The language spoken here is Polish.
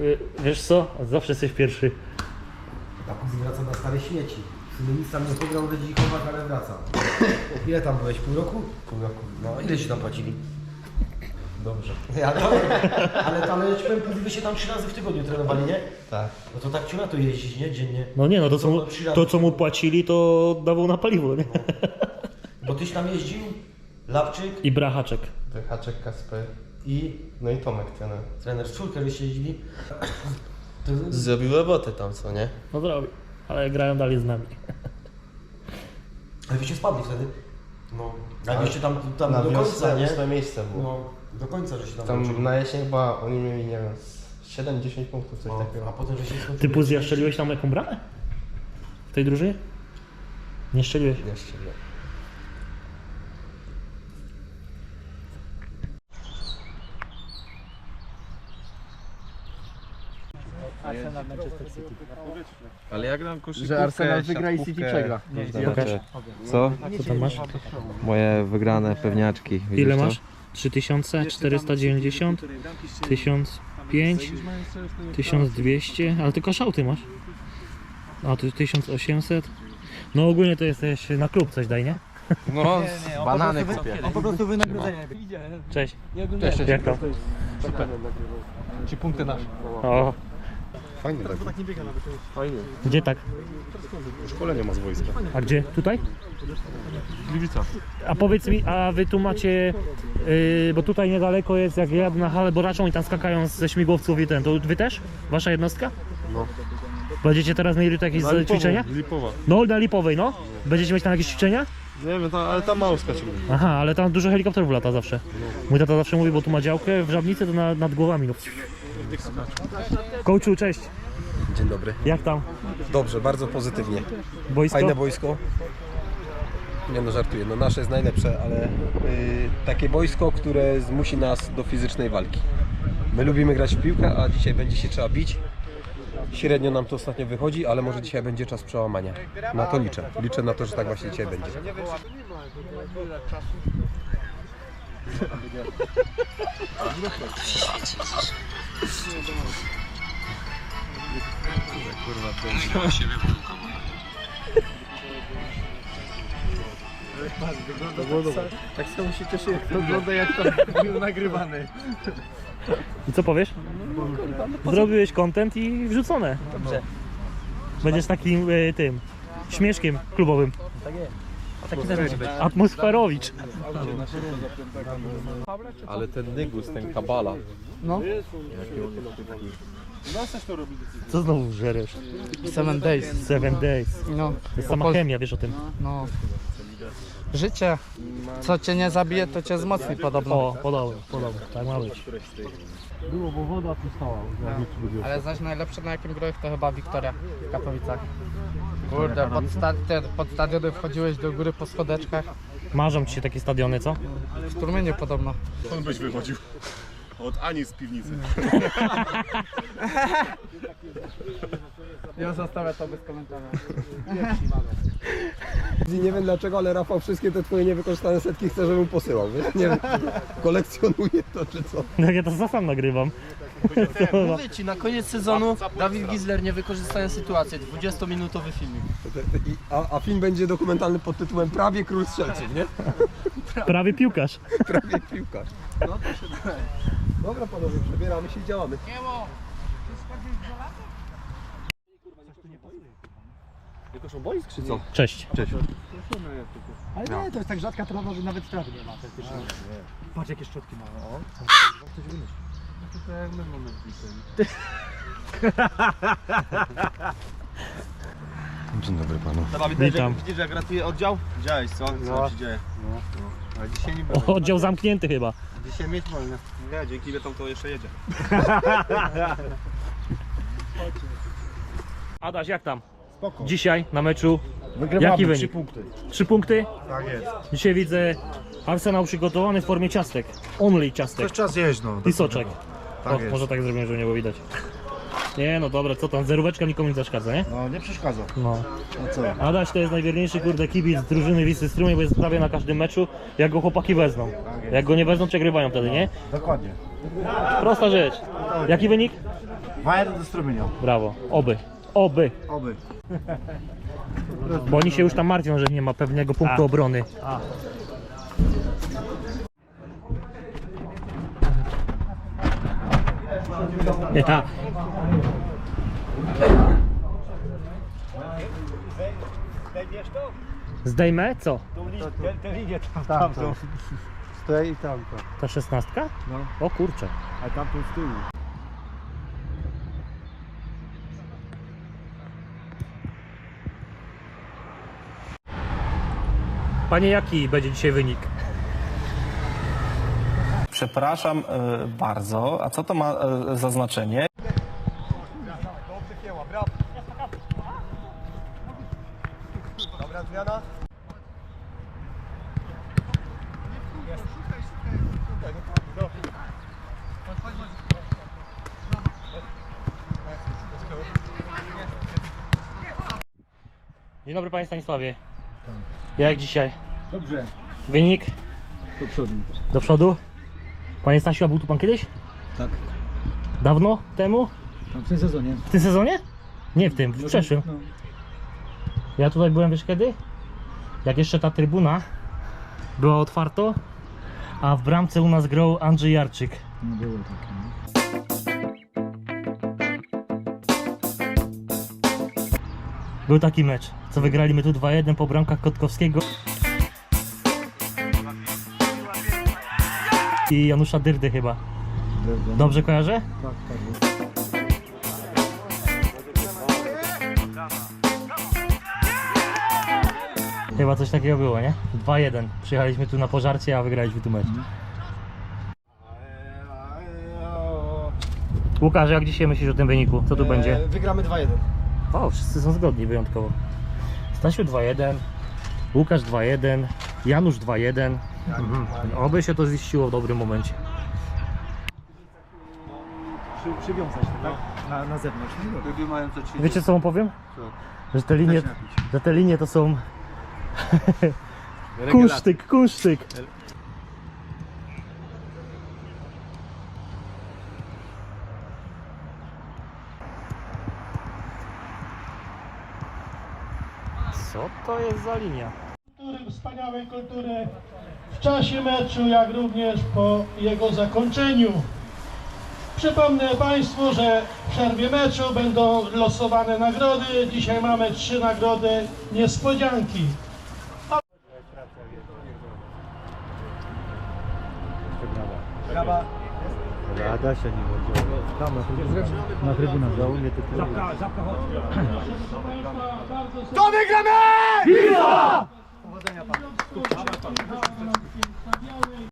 Y, Wiesz co? Zawsze jesteś pierwszy. Później wraca na stare śmieci. W sumie nic tam nie pograł, będzie dzikować, ale wraca. Ile tam byłeś? Pół roku? Pół roku. No, ile się tam płacili? Dobrze. Ja, dobra. Ale, ale ci powiem, później wy się tam trzy razy w tygodniu trenowali, nie? Tak. No to tak ci na to jeździć, nie? Dziennie. No nie no, to co, mu, trzy razy to co mu płacili to dawał na paliwo, nie? Bo tyś tam jeździł, Lapczyk I brachaczek. Haczek Kasper. I No i Tomek trener. trener żeście jeździli. To, Zrobił robotę tam, co nie? No zrobił. Ale grają dalej z nami. ale wyście spadli wtedy. No. A wyście tam, tam Na do końca, nie? ósme miejsce było. No, do końca, że się tam, Tam włączyli. na jesień chyba oni mieli, nie wiem, z 7-10 punktów, coś No, a takiego. potem, że się skończyli. Ty Puzja strzeliłeś tam jaką bramę? W tej drużynie? Nie strzeliłeś? Jeszcze nie. Ale jak nam koszykówkę, Że Arsenal wygra i City przegra. Pokaż. Co? Co tam masz? Moje wygrane pewniaczki. Widzisz Ile to? masz? 3490, 1005, 1200, ale tylko szałty masz. A tu 1800. No ogólnie to jesteś na klub coś daj, nie? No, banany kupię. On po prostu wynagrodzenia. Cześć. Cześć, cześć. Jak to? Ci punkty nasze. O, Fajnie tak. gdzie tak? Szkolenie ma z wojska. A gdzie? Tutaj? A powiedz mi, a wy tu macie, yy, bo tutaj niedaleko jest, jak jadę na halę boraczą i tam skakają ze śmigłowców i ten, to wy też? Wasza jednostka? No. Będziecie teraz mieli tu jakieś ćwiczenia? Lipowa. No, na Lipowej, no. Będziecie mieć tam jakieś ćwiczenia? Nie wiem, ta, ale tam mało skaczymy. Aha, ale tam dużo helikopterów lata zawsze. Mój tata zawsze mówi, bo tu ma działkę w Żabnicy, to na, nad głowami. No. Coachu, cześć. Dzień dobry. Jak tam? Dobrze, bardzo pozytywnie. Boisko? Fajne boisko. Nie no, żartuję. No nasze jest najlepsze, ale y, takie boisko, które zmusi nas do fizycznej walki. My lubimy grać w piłkę, a dzisiaj będzie się trzeba bić. Średnio nam to ostatnio wychodzi, ale może dzisiaj będzie czas przełamania. Na to liczę. Liczę na to, że tak właśnie dzisiaj będzie. Tak samo się cieszę, jak to ogląda, jak to był nagrywany. I co powiesz? Zrobiłeś content i wrzucone. Dobrze. Będziesz takim y, tym śmieszkiem klubowym. Taki też. Atmosferowicz. Ale ten Nygus, ten Kabala. No. Co znowu żeresz? Seven days. Seven days. No. To jest sama chemia, wiesz o tym. No. Życie. Co cię nie zabije, to cię wzmocni podobno. O, podobno, podobno. Tak ma być. Było, bo woda tu stała. Ale zaś najlepsze na jakim grałeś to chyba Wiktoria w Katowicach. Kurde, pod, sta te, pod stadiony wchodziłeś do góry po schodeczkach. Marzą ci się takie stadiony, co? W Turmieniu podobno. On byś wychodził od Ani z piwnicy. Ja zostawię to bez komentarza. Nie wiem dlaczego, ale Rafał wszystkie te twoje niewykorzystane setki chce, żebym posyłał. Wiesz? Nie wiem, kolekcjonuje to czy co. No ja to za sam nagrywam. Mówię ci, na koniec sezonu Dawid Gizler niewykorzystane sytuacje, 20-minutowy filmik. I, a, a film będzie dokumentalny pod tytułem Prawie Król Strzelcy, nie? Prawie piłkarz. Prawie piłkarz. No to się daje. Dobra panowie, przebieramy się i działamy. Cześć. Ale nie, to jest tak rzadka trawa, że nawet trawy nie ma. Patrz jakie szczotki ma. O. Dzień dobry panu. Witam. Widzisz, jak ratuje oddział? Widziałeś, co? Co No. się dzieje? No. Ale dzisiaj nie było. O, oddział zamknięty chyba. Dzisiaj mieć wolne. Nie, dzięki Betom to jeszcze jedzie. Adaś, jak tam? Dzisiaj na meczu. Wygrywamy Jaki wynik? trzy punkty. Trzy punkty? Tak jest. Dzisiaj widzę Arsenał przygotowany w formie ciastek. Only ciastek. czas jeść, no. I soczek. Tak o, jest. może tak zrobimy, żeby nie było widać. Nie no dobra, co tam, zeróweczka nikomu nie zaszkadza, nie? No nie przeszkadza. No. No co? Adaś to jest najwierniejszy kurde kibic drużyny Wisły Strumień, bo jest prawie na każdym meczu, jak go chłopaki wezmą. Jak go nie wezmą, przegrywają wtedy, nie? Dokładnie. Prosta rzecz. Jaki wynik? 2-1 do strumienia. Brawo. Oby. Oby. Oby. Bo oni się już tam martwią, że nie ma pewnego punktu obrony. Ja. Zdejmę? Co? Tamto. Stoi i tamto. Ta szesnastka? No. O kurczę. A tamto z tyłu. Panie, jaki będzie dzisiaj wynik? Przepraszam e, bardzo, a co to ma e, za znaczenie? Dzień dobry Panie Stanisławie. Jak dzisiaj? Dobrze. Wynik? Do przodu. Do przodu? Panie Stasiu, a był tu Pan kiedyś? Tak. Dawno temu? Tam w tym sezonie. W tym sezonie? Nie w tym, w przeszłym. No. Ja tutaj byłem, wiesz kiedy? Jak jeszcze ta trybuna była otwarta, a w bramce u nas grał Andrzej Jarczyk. No było takie. Był taki mecz, co wygraliśmy tu 2-1 po bramkach Kotkowskiego i Janusza Dyrdy chyba. Dobrze kojarzę? Tak, tak. Chyba coś takiego było, nie? 2-1. Przyjechaliśmy tu na pożarcie, a wygraliśmy tu mecz. Łukasz, jak dzisiaj myślisz o tym wyniku? Co tu będzie? Wygramy 2-1. O, wszyscy są zgodni wyjątkowo. Stasiu 2-1, Łukasz 2-1, Janusz 2-1. Mhm. Oby się to ziściło w dobrym momencie. Przy, przywiązać to, tak? Na, na zewnątrz. No dobra. Ludzie mają co ci Wiecie co wam powiem? Że te linie, że te linie to są kunsztyk, kunsztyk. Co to jest za linia? kultury, wspaniałej kultury w czasie meczu, jak również po jego zakończeniu. Przypomnę Państwu, że w przerwie meczu będą losowane nagrody. Dzisiaj mamy trzy nagrody niespodzianki. Rada się nie będzie. Tam na trybunach. Na trybunach. Za mnie to tyle. Proszę Państwa, bardzo serdecznie. Powodzenia Panu. Białej.